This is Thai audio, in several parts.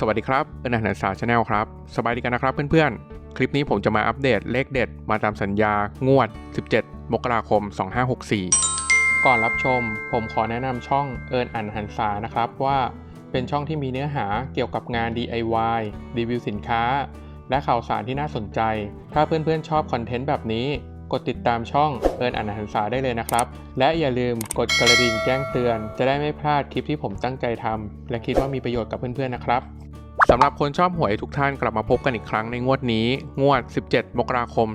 สวัสดีครับเอิญหันษาชาแนลครับ สบายดีกันนะครับเพื่อนๆ คลิปนี้ผมจะมาอัปเดตเลขเด็ด มาตามสัญญางวด 17 มกราคม 2564 ก่อนรับชม ผมขอแนะนำช่องเอิญอันหันษานะครับว่าเป็นช่องที่มีเนื้อหาเกี่ยวกับงาน DIY รีวิวสินค้า และข่าวสารที่น่าสนใจ ถ้าเพื่อนๆชอบคอนเทนต์แบบนี้ กดติดตามช่องเอิญอันหันษาได้เลยนะครับ และอย่าลืมกดกระดิ่งแจ้งเตือน จะได้ไม่พลาดคลิปที่ผมตั้งใจทำและคิดว่ามีประโยชน์กับเพื่อนๆนะครับ สำหรับคนชอบหวยทุกท่านกลับมาพบกันอีกครั้งในงวดนี้ งวด 17 มกราคม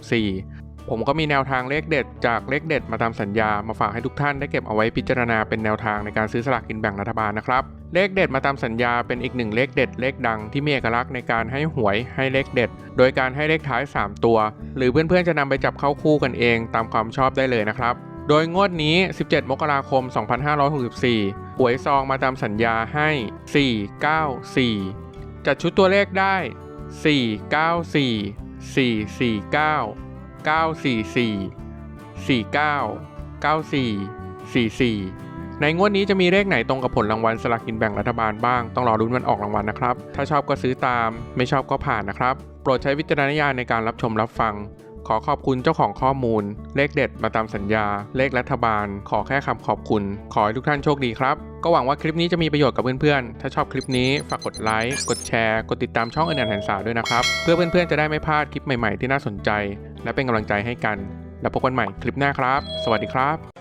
2564 ผมก็มีแนวทางเลขเด็ดจากเลขเด็ดมาตามสัญญามาฝากให้ทุกท่านได้เก็บเอาไว้พิจารณาเป็นแนวทางในการซื้อสลากกินแบ่งรัฐบาลนะครับ เลขเด็ดมาตามสัญญาเป็นอีกหนึ่งเลขเด็ดเลขดังที่มีเอกลักษณ์ในการให้หวยให้เลขเด็ด โดยการให้เลขท้าย 3 ตัว หรือเพื่อนๆจะนำไปจับเข้าคู่กันเองตามความชอบได้เลยนะครับ โดยงวดนี้ 17 มกราคม 2564 หวยซองมาตามสัญญาให้ 494 จัดชุดตัวเลขได้ 494 449 944 49 94 44ในงวดนี้จะมีเลขไหนตรงกับผลรางวัลสลากกินแบ่งรัฐบาลบ้าง ต้องรอรุ้นวันออกรางวัลนะครับ ถ้าชอบก็ซื้อตาม ไม่ชอบก็ผ่านนะครับ โปรดใช้วิจารณญาณในการรับชมรับฟัง ขอขอบคุณเจ้าของข้อมูล เลขเด็ดมาตามสัญญา เลขรัฐบาล ขอแค่คำขอบคุณ ขอให้ทุกท่านโชคดีครับ ก็หวังว่าคลิปนี้จะมีประโยชน์กับเพื่อนๆ ถ้าชอบคลิปนี้ฝากกดไลค์ กดแชร์ กดติดตามช่องเอ็นแอนหันษาด้วยนะครับ เพื่อเพื่อนๆ จะได้ไม่พลาดคลิปใหม่ๆ ที่น่าสนใจ และเป็นกำลังใจให้กัน แล้วพบกันใหม่คลิปหน้าครับ สวัสดีครับ